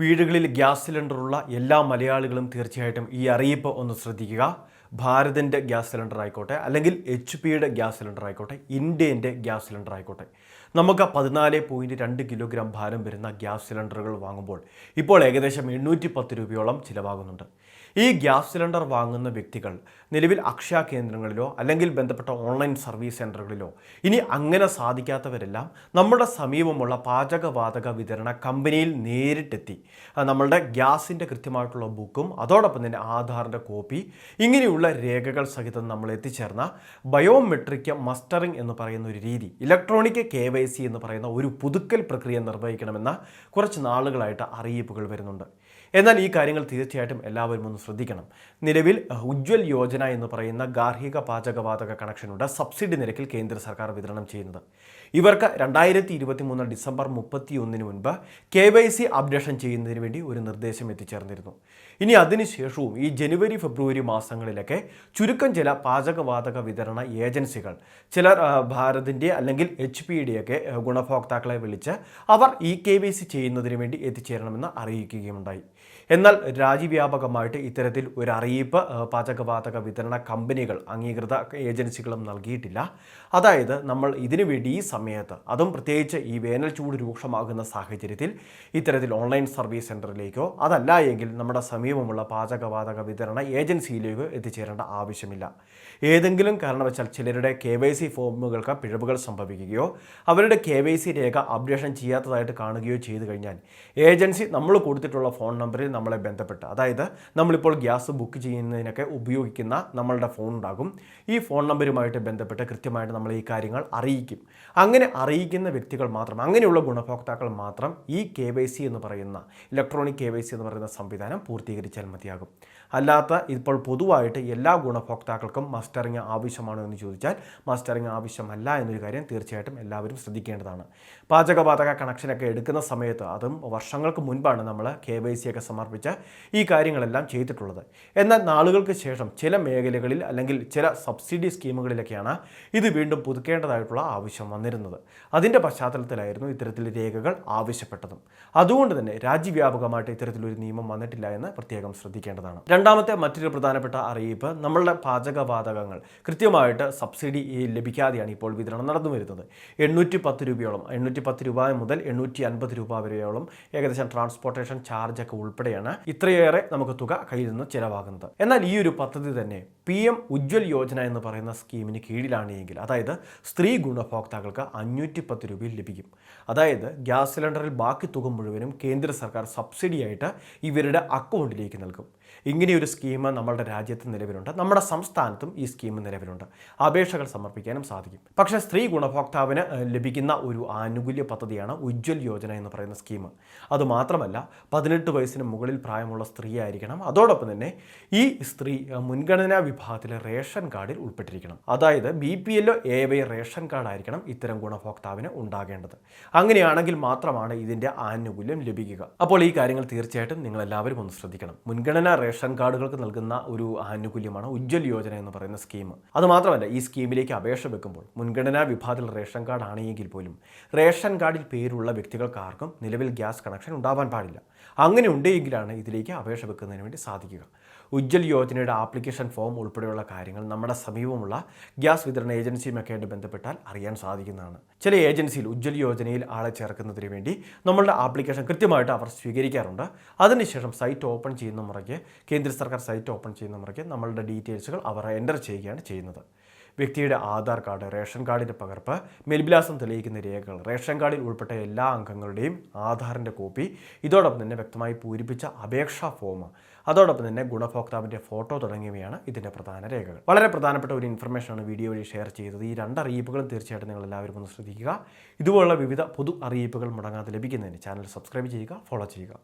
വീടുകളിൽ ഗ്യാസ് സിലിണ്ടറുള്ള എല്ലാ മലയാളികളും തീർച്ചയായിട്ടും ഈ അറിയിപ്പ് ഒന്ന് ശ്രദ്ധിക്കുക. ഭാരതിന്റെ ഗ്യാസ് സിലിണ്ടർ ആയിക്കോട്ടെ അല്ലെങ്കിൽ എച്ച് പിയുടെ ഗ്യാസ് സിലിണ്ടർ ആയിക്കോട്ടെ ഇന്ത്യന്റെ ഗ്യാസ് സിലിണ്ടർ ആയിക്കോട്ടെ. നമുക്ക് പതിനാല് പോയിന്റ് രണ്ട് കിലോഗ്രാം ഭാരം വരുന്ന ഗ്യാസ് സിലിണ്ടറുകൾ വാങ്ങുമ്പോൾ ഇപ്പോൾ ഏകദേശം എണ്ണൂറ്റി പത്ത് രൂപയോളം ചിലവാകുന്നുണ്ട്. ഈ ഗ്യാസ് സിലിണ്ടർ വാങ്ങുന്ന വ്യക്തികൾ നിലവിൽ അക്ഷയ കേന്ദ്രങ്ങളിലോ അല്ലെങ്കിൽ ബന്ധപ്പെട്ട ഓൺലൈൻ സർവീസ് സെന്ററുകളിലോ ഇനി അങ്ങനെ സാധിക്കാത്തവരെല്ലാം നമ്മുടെ സമീപമുള്ള പാചകവാതക വിതരണ കമ്പനിയിൽ നേരിട്ടെത്തി നമ്മളുടെ ഗ്യാസിന്റെ കൃത്യമായിട്ടുള്ള ബുക്കും അതോടൊപ്പം തന്നെ ആധാറിന്റെ കോപ്പി ഇങ്ങനെയുള്ള രേഖകൾ സഹിതം നമ്മൾ എത്തിച്ചേർന്ന ബയോമെട്രിക് മസ്റ്ററിംഗ് എന്ന് പറയുന്ന ഒരു രീതി ഇലക്ട്രോണിക് കെ വൈ സി എന്ന് പറയുന്ന ഒരു പുതുക്കൽ പ്രക്രിയ നിർവഹിക്കണമെന്ന കുറച്ച് നാളുകളായിട്ട് അറിയിപ്പുകൾ വരുന്നുണ്ട്. എന്നാൽ ഈ കാര്യങ്ങൾ തീർച്ചയായിട്ടും എല്ലാവരും ഒന്ന് ശ്രദ്ധിക്കണം. നിലവിൽ ഉജ്ജ്വൽ യോജന എന്ന് പറയുന്ന ഗാർഹിക പാചകവാതക കണക്ഷനുടെ സബ്സിഡി നിരക്കിൽ കേന്ദ്ര സർക്കാർ വിതരണം ചെയ്യുന്നത്. ഇവർക്ക് രണ്ടായിരത്തി ഇരുപത്തി മൂന്ന് ഡിസംബർ മുപ്പത്തി ഒന്നിന് മുൻപ് കെ വൈ സി അപ്ഡേഷൻ ചെയ്യുന്നതിന് വേണ്ടി ഒരു നിർദ്ദേശം എത്തിച്ചേർന്നിരുന്നു. ഇനി അതിനുശേഷവും ഈ ജനുവരി ഫെബ്രുവരി മാസങ്ങളിലൊക്കെ ചുരുക്കം ചില പാചകവാതക വിതരണ ഏജൻസികൾ. ചിലർ ഭാരതിന്റെ അല്ലെങ്കിൽ എച്ച് പി ഡിയൊക്കെ ഗുണഭോക്താക്കളെ വിളിച്ച് അവർ ഇ കെ വൈ സി ചെയ്യുന്നതിന് വേണ്ടി എത്തിച്ചേരണമെന്ന് അറിയിക്കുകയുണ്ടായി. എന്നാൽ രാജ്യവ്യാപകമായിട്ട് ഇത്തരത്തിൽ ഒരു അറിയിപ്പ് പാചകവാതക വിതരണ കമ്പനികൾ അംഗീകൃത ഏജൻസികളും നൽകിയിട്ടില്ല. അതായത് നമ്മൾ ഇതിനു വേണ്ടി ഈ സമയത്ത് അതും പ്രത്യേകിച്ച് ഈ വേനൽ ചൂട് രൂക്ഷമാകുന്ന സാഹചര്യത്തിൽ ഇത്തരത്തിൽ ഓൺലൈൻ സർവീസ് സെന്ററിലേക്കോ അതല്ല എങ്കിൽ നമ്മുടെ സമീപമുള്ള പാചകവാതക വിതരണ ഏജൻസിയിലേക്കോ എത്തിച്ചേരേണ്ട ആവശ്യമില്ല. ഏതെങ്കിലും കാരണവശാൽ ചിലരുടെ കെ വൈ സി ഫോമുകൾക്ക് പിഴവുകൾ സംഭവിക്കുകയോ അവരുടെ കെ വൈ സി രേഖ അപ്ഡേഷൻ ചെയ്യാത്തതായിട്ട് കാണുകയോ ചെയ്തു കഴിഞ്ഞാൽ ഏജൻസി നമ്മൾ കൊടുത്തിട്ടുള്ള ഫോൺ നമ്പറിൽ നമ്മളെ ബന്ധപ്പെട്ട്. അതായത് നമ്മളിപ്പോൾ ഗ്യാസ് ബുക്ക് ചെയ്യുന്നതിനൊക്കെ ഉപയോഗിക്കുന്ന നമ്മളുടെ ഫോൺ ഉണ്ടാകും. ഈ ഫോൺ നമ്പരുമായിട്ട് ബന്ധപ്പെട്ട് കൃത്യമായിട്ട് നമ്മൾ ഈ കാര്യങ്ങൾ അറിയിക്കും. അങ്ങനെ അറിയിക്കുന്ന വ്യക്തികൾ മാത്രം അങ്ങനെയുള്ള ഗുണഭോക്താക്കൾ മാത്രം ഈ കെ വൈ സി എന്ന് പറയുന്ന ഇലക്ട്രോണിക് കെ വൈ സി എന്ന് പറയുന്ന സംവിധാനം പൂർത്തീകരിച്ചാൽ മതിയാകും. അല്ലാത്ത ഇപ്പോൾ പൊതുവായിട്ട് എല്ലാ ഗുണഭോക്താക്കൾക്കും മസ്റ്ററിങ് ആവശ്യമാണോ എന്ന് ചോദിച്ചാൽ മസ്റ്ററിങ് ആവശ്യമല്ല എന്നൊരു കാര്യം തീർച്ചയായിട്ടും എല്ലാവരും ശ്രദ്ധിക്കേണ്ടതാണ്. പാചകവാതക കണക്ഷനൊക്കെ എടുക്കുന്ന സമയത്ത് അതും വർഷങ്ങൾക്ക് മുൻപാണ് നമ്മൾ കെ വൈ സി ഒക്കെ സമർപ്പിച്ച് ഈ കാര്യങ്ങളെല്ലാം ചെയ്തിട്ടുള്ളത്. എന്നാൽ നാളുകൾക്ക് ശേഷം ചില മേഖലകളിൽ അല്ലെങ്കിൽ ചില സബ്സിഡി സ്കീമുകളിലൊക്കെയാണ് ഇത് വീണ്ടും പുതുക്കേണ്ടതായിട്ടുള്ള ആവശ്യം വന്നിരുന്നത്. അതിന്റെ പശ്ചാത്തലത്തിലായിരുന്നു ഇത്തരത്തിൽ രേഖകൾ ആവശ്യപ്പെട്ടതും. അതുകൊണ്ട് തന്നെ രാജ്യവ്യാപകമായിട്ട് ഇത്തരത്തിലൊരു നിയമം വന്നിട്ടില്ല എന്ന് പ്രത്യേകം ശ്രദ്ധിക്കേണ്ടതാണ്. രണ്ടാമത്തെ മറ്റൊരു പ്രധാനപ്പെട്ട അറിയിപ്പ് നമ്മളുടെ പാചകവാതകങ്ങൾ. കൃത്യമായിട്ട് സബ്സിഡി ലഭിക്കാതെയാണ് ഇപ്പോൾ വിതരണം നടന്നു വരുന്നത്. എണ്ണൂറ്റി പത്ത് രൂപയോളം എണ്ണൂറ്റി പത്ത് രൂപ മുതൽ എണ്ണൂറ്റി അൻപത് രൂപ വരെയോളം ഏകദേശം ട്രാൻസ്പോർട്ടേഷൻ ചാർജ് ഒക്കെ ഉൾപ്പെടെയാണ് ഇത്രയേറെ നമുക്ക് തുക കയ്യിൽ നിന്ന് ചിലവാകുന്നത്. എന്നാൽ ഈ ഒരു പദ്ധതി തന്നെ പി എം ഉജ്ജ്വൽ യോജന എന്ന് പറയുന്ന സ്കീമിന് കീഴിലാണ് എങ്കിൽ അതായത് സ്ത്രീ ഗുണഭോക്താക്കൾക്ക് അഞ്ഞൂറ്റി പത്ത് രൂപയിൽ ലഭിക്കും. അതായത് ഗ്യാസ് സിലിണ്ടറിൽ ബാക്കി തുക മുഴുവനും കേന്ദ്ര സർക്കാർ സബ്സിഡിയായിട്ട് ഇവരുടെ അക്കൗണ്ടിലേക്ക് നൽകും. ഇങ്ങനെയൊരു സ്കീം നമ്മളുടെ രാജ്യത്ത് നിലവിലുണ്ട്. നമ്മുടെ സംസ്ഥാനത്തും ഈ സ്കീം നിലവിലുണ്ട്. അപേക്ഷകൾ സമർപ്പിക്കാനും സാധിക്കും. പക്ഷേ സ്ത്രീ ഗുണഭോക്താവിന് ലഭിക്കുന്ന ഒരു ആനുകൂല്യ പദ്ധതിയാണ് ഉജ്ജ്വൽ യോജന എന്ന് പറയുന്ന സ്കീം അതുമാത്രമല്ല പതിനെട്ട് വയസ്സിന് മുകളിൽ പ്രായമുള്ള സ്ത്രീ ആയിരിക്കണം അതോടൊപ്പം തന്നെ ഈ സ്ത്രീ മുൻഗണനാ വിഭാഗത്തിലെ റേഷൻ കാർഡിൽ ഉൾപ്പെട്ടിരിക്കണം. അതായത് ബി പി എല്ലോ എ വൈ റേഷൻ കാർഡായിരിക്കണം ഇത്തരം ഗുണഭോക്താവിന് ഉണ്ടാകേണ്ടത്. അങ്ങനെയാണെങ്കിൽ മാത്രമാണ് ഇതിന്റെ ആനുകൂല്യം ലഭിക്കുക. അപ്പോൾ ഈ കാര്യങ്ങൾ തീർച്ചയായിട്ടും നിങ്ങളെല്ലാവരും ഒന്ന് ശ്രദ്ധിക്കണം. മുൻഗണനാ റേഷൻ കാർഡുകൾക്ക് നൽകുന്ന ഒരു ആനുകൂല്യമാണ് ഉജ്ജ്വൽ യോജന എന്ന് പറയുന്ന സ്കീം. അതുമാത്രമല്ല ഈ സ്കീമിലേക്ക് അപേക്ഷ വെക്കുമ്പോൾ മുൻഗണനാ വിഭാഗത്തിൽ റേഷൻ കാർഡ് ആണെങ്കിൽ പോലും റേഷൻ കാർഡിൽ പേരുള്ള വ്യക്തികൾക്കാർക്കും നിലവിൽ ഗ്യാസ് കണക്ഷൻ ഉണ്ടാവാൻ പാടില്ല. അങ്ങനെ ഉണ്ടെങ്കിലാണ് ഇതിലേക്ക് അപേക്ഷ വെക്കുന്നതിന് വേണ്ടി സാധിക്കുക. ഉജ്ജ്വൽ യോജനയുടെ ആപ്ലിക്കേഷൻ ഫോം ഉൾപ്പെടെയുള്ള കാര്യങ്ങൾ നമ്മുടെ സമീപമുള്ള ഗ്യാസ് വിതരണ ഏജൻസിയുമൊക്കെ ആയിട്ട് ബന്ധപ്പെട്ടാൽ അറിയാൻ സാധിക്കുന്നതാണ്. ചില ഏജൻസിയിൽ ഉജ്ജ്വൽ യോജനയിൽ ആളെ ചേർക്കുന്നതിന് വേണ്ടി നമ്മളുടെ ആപ്ലിക്കേഷൻ കൃത്യമായിട്ട് അവർ സ്വീകരിക്കാറുണ്ട്. അതിനുശേഷം സൈറ്റ് ഓപ്പൺ ചെയ്യുന്ന മുറയ്ക്ക് കേന്ദ്ര സർക്കാർ സൈറ്റ് ഓപ്പൺ ചെയ്യുന്ന മുറയ്ക്ക് നമ്മളുടെ ഡീറ്റെയിൽസുകൾ അവർ എന്റർ ചെയ്യുകയാണ് ചെയ്യുന്നത്. വ്യക്തിയുടെ ആധാർ കാർഡ് റേഷൻ കാർഡിന്റെ പകർപ്പ് മേൽവിലാസം തെളിയിക്കുന്ന രേഖകൾ റേഷൻ കാർഡിൽ ഉൾപ്പെട്ട എല്ലാ അംഗങ്ങളുടെയും ആധാറിന്റെ കോപ്പി ഇതോടൊപ്പം തന്നെ വ്യക്തമായി പൂരിപ്പിച്ച അപേക്ഷാ ഫോം അതോടൊപ്പം തന്നെ ഗുണഭോക്താവിന്റെ ഫോട്ടോ തുടങ്ങിയവയാണ് ഇതിന്റെ പ്രധാന രേഖകൾ. വളരെ പ്രധാനപ്പെട്ട ഒരു ഇൻഫർമേഷനാണ് വീഡിയോ വഴി ഷെയർ ചെയ്തത്. ഈ രണ്ട് അറിയിപ്പുകളും തീർച്ചയായിട്ടും നിങ്ങൾ എല്ലാവരും ഒന്ന് ശ്രദ്ധിക്കുക. ഇതുപോലുള്ള വിവിധ പൊതു അറിയിപ്പുകൾ മുടങ്ങാതെ ലഭിക്കുന്നതിന് ചാനൽ സബ്സ്ക്രൈബ് ചെയ്യുക ഫോളോ ചെയ്യുക.